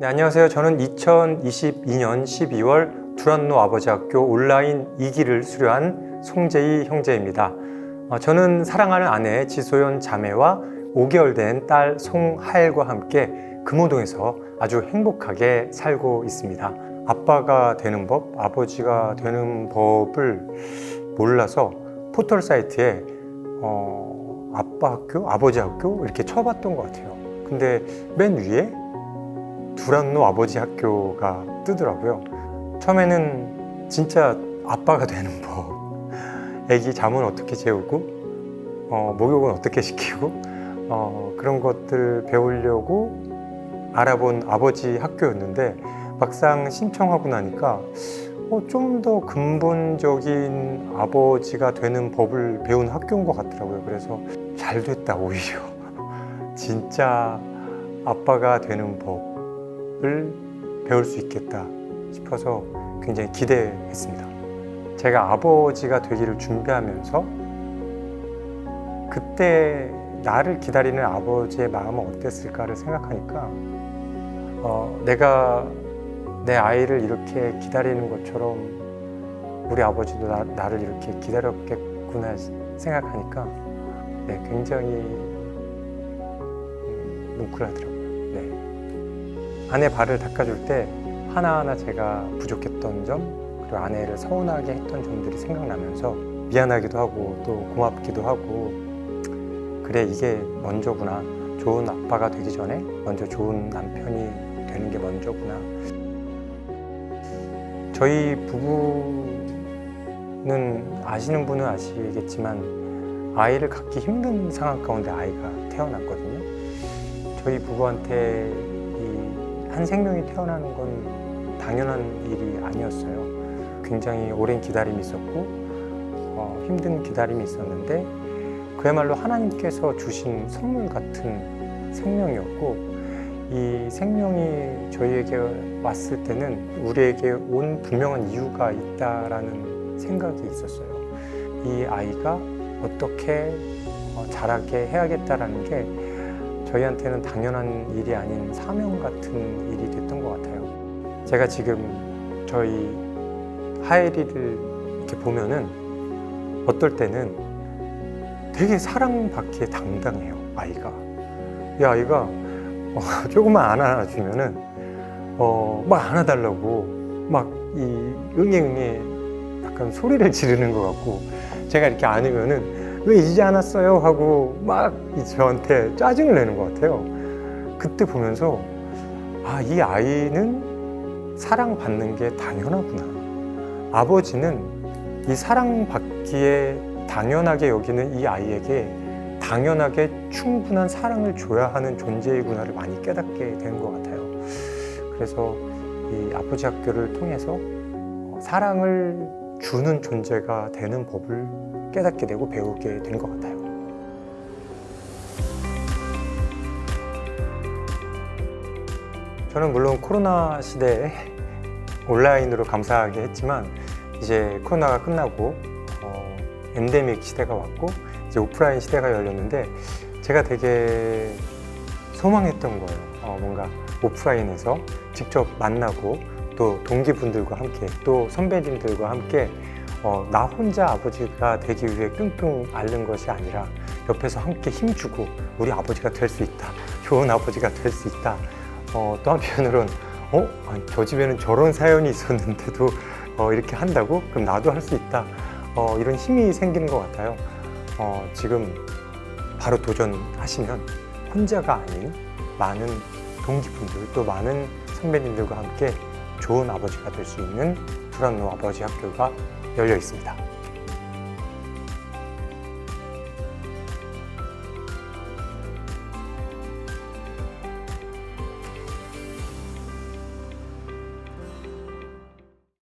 네, 안녕하세요. 저는 2022년 12월 두란노 아버지 학교 온라인 2기를 수료한 송재희 형제입니다. 어, 저는 사랑하는 아내 지소연 자매와 5개월 된 딸 송하엘과 함께 금호동에서 아주 행복하게 살고 있습니다. 아빠가 되는 법, 아버지가 되는 법을 몰라서 포털 사이트에 어, 아빠 학교, 아버지 학교 이렇게 쳐봤던 것 같아요. 근데 맨 위에 두란노 아버지 학교가 뜨더라고요. 처음에는 진짜 아빠가 되는 법, 애기 잠은 어떻게 재우고, 어, 목욕은 어떻게 시키고, 어, 그런 것들 배우려고 알아본 아버지 학교였는데 막상 신청하고 나니까 어, 좀 더 근본적인 아버지가 되는 법을 배운 학교인 것 같더라고요. 그래서 잘 됐다, 오히려. 진짜 아빠가 되는 법 을 배울 수 있겠다 싶어서 굉장히 기대했습니다. 제가 아버지가 되기를 준비하면서 그때 나를 기다리는 아버지의 마음은 어땠을까를 생각하니까 어, 내가 내 아이를 이렇게 기다리는 것처럼 우리 아버지도 나, 나를 이렇게 기다렸겠구나 생각하니까 네, 굉장히 음, 뭉클하더라고요. 네. 아내 발을 닦아줄 때 하나하나 제가 부족했던 점 그리고 아내를 서운하게 했던 점들이 생각나면서 미안하기도 하고 또 고맙기도 하고 그래 이게 먼저구나. 좋은 아빠가 되기 전에 먼저 좋은 남편이 되는 게 먼저구나. 저희 부부는 아시는 분은 아시겠지만 아이를 갖기 힘든 상황 가운데 아이가 태어났거든요. 저희 부부한테 이 한 생명이 태어나는 건 당연한 일이 아니었어요 굉장히 오랜 기다림이 있었고 어, 힘든 기다림이 있었는데 그야말로 하나님께서 주신 선물 같은 생명이었고 이 생명이 저희에게 왔을 때는 우리에게 온 분명한 이유가 있다라는 생각이 있었어요. 이 아이가 어떻게 어, 자라게 해야겠다라는 게 저희한테는 당연한 일이 아닌 사명 같은 일이 됐던 것 같아요. 제가 지금 저희 하엘이를 이렇게 보면은 어떨 때는 되게 사랑받기에 당당해요 아이가 이 아이가 어, 조금만 안아주면은 어, 막 안아달라고 막 이 응애응애 약간 소리를 지르는 것 같고 제가 이렇게 안으면은 왜 이제 안았어요? 하고 막 저한테 짜증을 내는 것 같아요. 그때 보면서 아 이 아이는 사랑받는 게 당연하구나. 아버지는 이 사랑받기에 당연하게 여기는 이 아이에게 당연하게 충분한 사랑을 줘야 하는 존재이구나를 많이 깨닫게 된 것 같아요. 그래서 이 아버지 학교를 통해서 어, 사랑을 주는 존재가 되는 법을 깨닫게 되고 배우게 된 것 같아요. 저는 물론 코로나 시대에 온라인으로 감사하게 했지만 이제 코로나가 끝나고 어, 엔데믹 시대가 왔고 이제 오프라인 시대가 열렸는데 제가 되게 소망했던 거예요. 어, 뭔가 오프라인에서 직접 만나고 또 동기분들과 함께 또 선배님들과 함께 어, 나 혼자 아버지가 되기 위해 끙끙 앓는 것이 아니라 옆에서 함께 힘주고 우리 아버지가 될 수 있다. 좋은 아버지가 될 수 있다. 어, 또 한편으로는 어? 아니, 저 집에는 저런 사연이 있었는데도 어, 이렇게 한다고? 그럼 나도 할 수 있다. 어, 이런 힘이 생기는 것 같아요. 어, 지금 바로 도전하시면 혼자가 아닌 많은 동기분들 또 많은 선배님들과 함께 좋은 아버지가 될 수 있는 두란노 아버지 학교가 열려 있습니다.